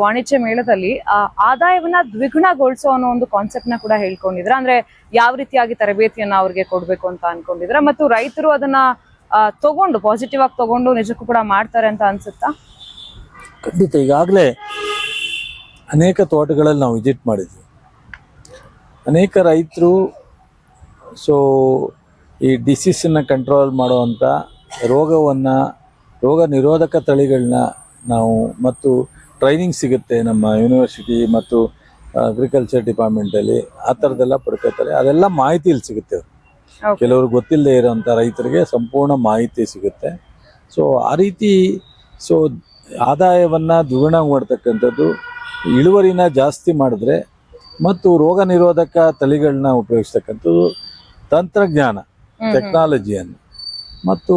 ವಾಣಿಜ್ಯ ಮೇಳದಲ್ಲಿ ಆದಾಯವನ್ನ ದ್ವಿಗುಣಗೊಳಿಸೋ ಅನ್ನೋ ಒಂದು ಕಾನ್ಸೆಪ್ಟ್ನ ಕೂಡ ಹೇಳ್ಕೊಂಡಿದ್ರ. ಅಂದ್ರೆ ಯಾವ ರೀತಿಯಾಗಿ ತರಬೇತಿಯನ್ನ ಅವ್ರಿಗೆ ಕೊಡ್ಬೇಕು ಅಂತ ಅನ್ಕೊಂಡಿದ್ರ. ಮತ್ತು ರೈತರು ಅದನ್ನ ತಗೊಂಡು ಪಾಸಿಟಿವ್ ಆಗಿ ತಗೊಂಡು ನಿಜಕ್ಕೂ ಕೂಡ ಮಾಡ್ತಾರೆ ಅಂತ ಅನ್ಸುತ್ತಾ? ಖಂಡಿತ. ಈಗಾಗಲೇ ಅನೇಕ ತೋಟಗಳಲ್ಲಿ ನಾವು ವಿಸಿಟ್ ಮಾಡಿದ್ವಿ. ಅನೇಕ ರೈತರು, ಸೊ, ಈ ಡಿಸೀಸನ್ನು ಕಂಟ್ರೋಲ್ ಮಾಡುವಂಥ ರೋಗವನ್ನು, ರೋಗ ನಿರೋಧಕ ತಳಿಗಳನ್ನ ನಾವು, ಮತ್ತು ಟ್ರೈನಿಂಗ್ ಸಿಗುತ್ತೆ ನಮ್ಮ ಯೂನಿವರ್ಸಿಟಿ ಮತ್ತು ಅಗ್ರಿಕಲ್ಚರ್ ಡಿಪಾರ್ಟ್ಮೆಂಟಲ್ಲಿ ಆ ಥರದ್ದೆಲ್ಲ ಪಡ್ಕೋತಾರೆ. ಅದೆಲ್ಲ ಮಾಹಿತಿ ಇಲ್ಲಿ ಸಿಗುತ್ತೆ. ಕೆಲವರು ಗೊತ್ತಿಲ್ಲದೆ ಇರೋಂಥ ರೈತರಿಗೆ ಸಂಪೂರ್ಣ ಮಾಹಿತಿ ಸಿಗುತ್ತೆ. ಸೊ ಆ ರೀತಿ ಸೊ ಆದಾಯವನ್ನು ದ್ವಿಗುಣ ಮಾಡ್ತಕ್ಕಂಥದ್ದು ಇಳುವರಿನ ಜಾಸ್ತಿ ಮಾಡಿದ್ರೆ ಮತ್ತು ರೋಗ ನಿರೋಧಕ ತಳಿಗಳನ್ನ ಉಪಯೋಗಿಸ್ತಕ್ಕಂಥದ್ದು ತಂತ್ರಜ್ಞಾನ ಟೆಕ್ನಾಲಜಿಯನ್ನು ಮತ್ತು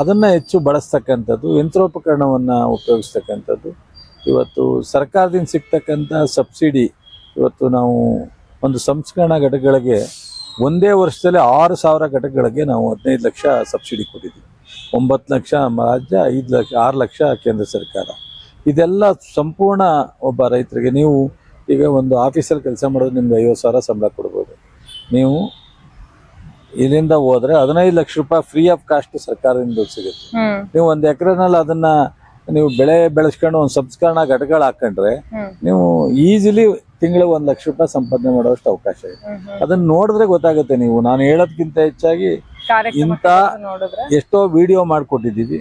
ಅದನ್ನು ಹೆಚ್ಚು ಬಳಸ್ತಕ್ಕಂಥದ್ದು ಯಂತ್ರೋಪಕರಣವನ್ನು ಉಪಯೋಗಿಸ್ತಕ್ಕಂಥದ್ದು. ಇವತ್ತು ಸರ್ಕಾರದಿಂದ ಸಿಗ್ತಕ್ಕಂಥ ಸಬ್ಸಿಡಿ ಇವತ್ತು ನಾವು ಒಂದು ಸಂಸ್ಕರಣಾ ಘಟಕಗಳಿಗೆ ಒಂದೇ ವರ್ಷದಲ್ಲಿ ಆರು ಸಾವಿರ ಘಟಕಗಳಿಗೆ ನಾವು ಹದಿನೈದು ಲಕ್ಷ ಸಬ್ಸಿಡಿ ಕೊಟ್ಟಿದ್ದೀವಿ. ಒಂಬತ್ತು ಲಕ್ಷ ರಾಜ್ಯ ಐದು ಲಕ್ಷ ಆರು ಲಕ್ಷ ಕೇಂದ್ರ ಸರ್ಕಾರ. ಇದೆಲ್ಲ ಸಂಪೂರ್ಣ ಒಬ್ಬ ರೈತರಿಗೆ ನೀವು ಈಗ ಒಂದು ಆಫೀಸಲ್ಲಿ ಕೆಲಸ ಮಾಡೋದು ನಿಮ್ಗೆ ಐವತ್ತು ಸಾವಿರ ಸಂಬಳ ಕೊಡ್ಬೋದು. ನೀವು ಇಲ್ಲಿಂದ ಹೋದ್ರೆ ಹದಿನೈದು ಲಕ್ಷ ರೂಪಾಯಿ ಫ್ರೀ ಆಫ್ ಕಾಸ್ಟ್ ಸರ್ಕಾರದಿಂದ ಸಿಗುತ್ತೆ. ನೀವು ಒಂದು ಎಕರೆನಲ್ಲಿ ಅದನ್ನ ನೀವು ಬೆಳೆ ಬೆಳೆಸ್ಕೊಂಡು ಒಂದು ಸಂಸ್ಕರಣಾ ಘಟಕಗಳು ಹಾಕೊಂಡ್ರೆ ನೀವು ಈಸಿಲಿ ತಿಂಗಳಿಗೆ ಒಂದ್ ಲಕ್ಷ ರೂಪಾಯಿ ಸಂಪಾದನೆ ಮಾಡುವಷ್ಟು ಅವಕಾಶ ಇದೆ. ಅದನ್ನ ನೋಡಿದ್ರೆ ಗೊತ್ತಾಗುತ್ತೆ ನೀವು. ನಾನು ಹೇಳೋದ್ಕಿಂತ ಹೆಚ್ಚಾಗಿ ಇಂತ ಎಷ್ಟೋ ವಿಡಿಯೋ ಮಾಡಿಕೊಟ್ಟಿದ್ದೀವಿ.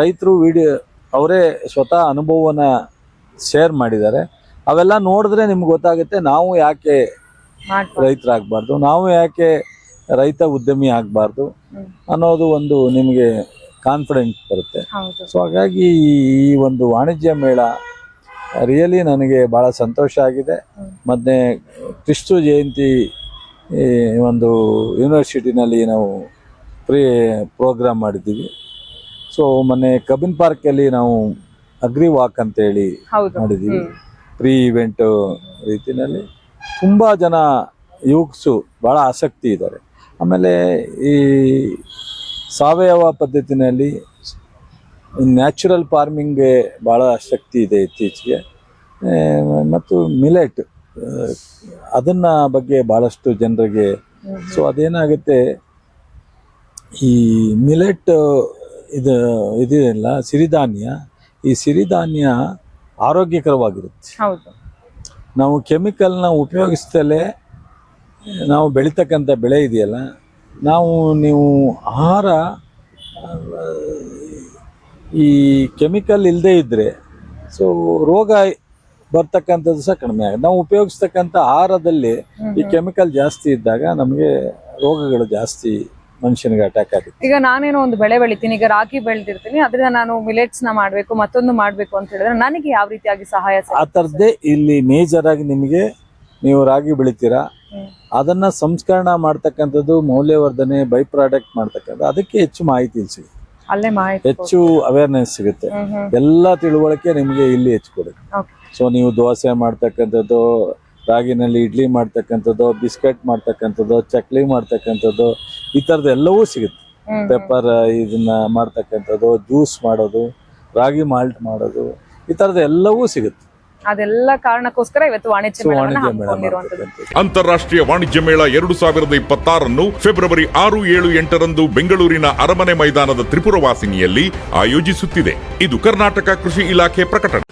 ರೈತರು ವಿಡಿಯೋ ಅವರೇ ಸ್ವತಃ ಅನುಭವವನ್ನ ಶೇರ್ ಮಾಡಿದ್ದಾರೆ. ಅವೆಲ್ಲ ನೋಡಿದ್ರೆ ನಿಮ್ಗೆ ಗೊತ್ತಾಗುತ್ತೆ ನಾವು ಯಾಕೆ ರೈತರಾಗಬಾರ್ದು ನಾವು ಯಾಕೆ ರೈತ ಉದ್ಯಮಿ ಆಗಬಾರ್ದು ಅನ್ನೋದು ಒಂದು ನಿಮಗೆ ಕಾನ್ಫಿಡೆನ್ಸ್ ಬರುತ್ತೆ. ಹೌದು. ಸೊ ಹಾಗಾಗಿ ಈ ಒಂದು ವಾಣಿಜ್ಯ ಮೇಳ ರಿಯಲಿ ನನಗೆ ಭಾಳ ಸಂತೋಷ ಆಗಿದೆ. ಮತ್ತೆ ಕ್ರಿಸ್ತು ಜಯಂತಿ ಈ ಒಂದು ಯೂನಿವರ್ಸಿಟಿನಲ್ಲಿ ನಾವು ಪ್ರೀ ಪ್ರೋಗ್ರಾಮ್ ಮಾಡಿದ್ದೀವಿ. ಸೊ ಮೊನ್ನೆ ಕಬಿನ್ ಪಾರ್ಕಲ್ಲಿ ನಾವು ಅಗ್ರಿ ವಾಕ್ ಅಂತೇಳಿ ಮಾಡಿದ್ದೀವಿ. ಪ್ರೀ ಇವೆಂಟ್ ರೀತಿಯಲ್ಲಿ ತುಂಬ ಜನ ಯುವಕ್ಸು ಭಾಳ ಆಸಕ್ತಿ ಇದ್ದಾರೆ. ಆಮೇಲೆ ಈ ಸಾವಯವ ಪದ್ಧತಿನಲ್ಲಿ ನ್ಯಾಚುರಲ್ ಫಾರ್ಮಿಂಗ್ಗೆ ಭಾಳ ಶಕ್ತಿ ಇದೆ ಇತ್ತೀಚೆಗೆ. ಮತ್ತು ಮಿಲೆಟ್ ಅದನ್ನ ಬಗ್ಗೆ ಭಾಳಷ್ಟು ಜನರಿಗೆ ಸೊ ಅದೇನಾಗುತ್ತೆ ಈ ಮಿಲೆಟ್ ಇದು ಇದೆಯಲ್ಲ ಸಿರಿಧಾನ್ಯ ಈ ಸಿರಿಧಾನ್ಯ ಆರೋಗ್ಯಕರವಾಗಿರುತ್ತೆ. ಹೌದು. ನಾವು ಕೆಮಿಕಲ್ನ ಉಪಯೋಗಿಸ್ತಲೇ ನಾವು ಬೆಳೀತಕ್ಕಂಥ ಬೆಳೆ ಇದೆಯಲ್ಲ ನಾವು ನೀವು ಆಹಾರ ಈ ಕೆಮಿಕಲ್ ಇಲ್ಲದೇ ಇದ್ದರೆ ಸೊ ರೋಗ ಬರ್ತಕ್ಕಂಥದ್ದು ಸಹ ಕಡಿಮೆ ಆಗುತ್ತೆ. ನಾವು ಉಪಯೋಗಿಸ್ತಕ್ಕಂಥ ಆಹಾರದಲ್ಲಿ ಈ ಕೆಮಿಕಲ್ ಜಾಸ್ತಿ ಇದ್ದಾಗ ನಮಗೆ ರೋಗಗಳು ಜಾಸ್ತಿ ಮನುಷ್ಯನಿಗೆ ಅಟ್ಯಾಕ್ ಆಗುತ್ತೆ. ಈಗ ನಾನೇನೋ ಒಂದು ಬೆಳೆ ಬೆಳಿತೀನಿ ಈಗ ರಾಗಿ ಬೆಳೆದಿರ್ತೀನಿ ಅದರಿಂದ ನಾನು ಮಿಲೆಟ್ಸ್ನ ಮಾಡ್ಬೇಕು ಮತ್ತೊಂದು ಮಾಡಬೇಕು ಅಂತ ಹೇಳಿದ್ರೆ ನನಗೆ ಯಾವ ರೀತಿಯಾಗಿ ಸಹಾಯ ಆ? ಥರದ್ದೇ ಇಲ್ಲಿ ಮೇಜರ್ ಆಗಿ ನಿಮಗೆ ನೀವು ರಾಗಿ ಬೆಳಿತೀರಾ? ಅದನ್ನ ಸಂಸ್ಕರಣ ಮಾಡ್ತಕ್ಕಂಥದ್ದು ಮೌಲ್ಯವರ್ಧನೆ ಬೈ ಪ್ರಾಡಕ್ಟ್ ಮಾಡ್ತಕ್ಕಂಥ ಅದಕ್ಕೆ ಹೆಚ್ಚು ಮಾಹಿತಿ ಇಲ್ಲಿ ಸಿಗುತ್ತೆ. ಅಲ್ಲೇ ಮಾಹಿತಿ ಹೆಚ್ಚು ಅವೇರ್ನೆಸ್ ಸಿಗುತ್ತೆ. ಎಲ್ಲ ತಿಳುವಳಿಕೆ ನಿಮಗೆ ಇಲ್ಲಿ ಹೆಚ್ಚು ಕೊಡುತ್ತೆ. ಸೊ ನೀವು ದೋಸೆ ಮಾಡ್ತಕ್ಕಂಥದ್ದು ರಾಗಿನಲ್ಲಿ ಇಡ್ಲಿ ಮಾಡ್ತಕ್ಕಂಥದ್ದು ಬಿಸ್ಕೆಟ್ ಮಾಡ್ತಕ್ಕಂಥದ್ದು ಚಕ್ಲಿ ಮಾಡ್ತಕ್ಕಂಥದ್ದು ಈ ಥರದ್ದು ಎಲ್ಲವೂ ಸಿಗುತ್ತೆ. ಪೆಪ್ಪರ್ ಇದನ್ನ ಮಾಡ್ತಕ್ಕಂಥದ್ದು ಜ್ಯೂಸ್ ಮಾಡೋದು ರಾಗಿ ಮಾಲ್ಟ್ ಮಾಡೋದು ಈ ಥರದ್ದು ಎಲ್ಲವೂ ಸಿಗುತ್ತೆ. ಅದೆಲ್ಲ ಕಾರಣಕ್ಕೋಸ್ಕರ ಇವತ್ತು ವಾಣಿಜ್ಯ ಮೇಳವನ್ನ ಅಂತಾರಾಷ್ಟ್ರೀಯ ವಾಣಿಜ್ಯ ಮೇಳ ಎರಡು ಸಾವಿರದ ಇಪ್ಪತ್ತಾರನ್ನು ಫೆಬ್ರವರಿ ಆರು ಏಳು ಎಂಟರಂದು ಬೆಂಗಳೂರಿನ ಅರಮನೆ ಮೈದಾನದ ತ್ರಿಪುರವಾಸಿನಿಯಲ್ಲಿ ಆಯೋಜಿಸುತ್ತಿದೆ. ಇದು ಕರ್ನಾಟಕ ಕೃಷಿ ಇಲಾಖೆ ಪ್ರಕಟಣೆ.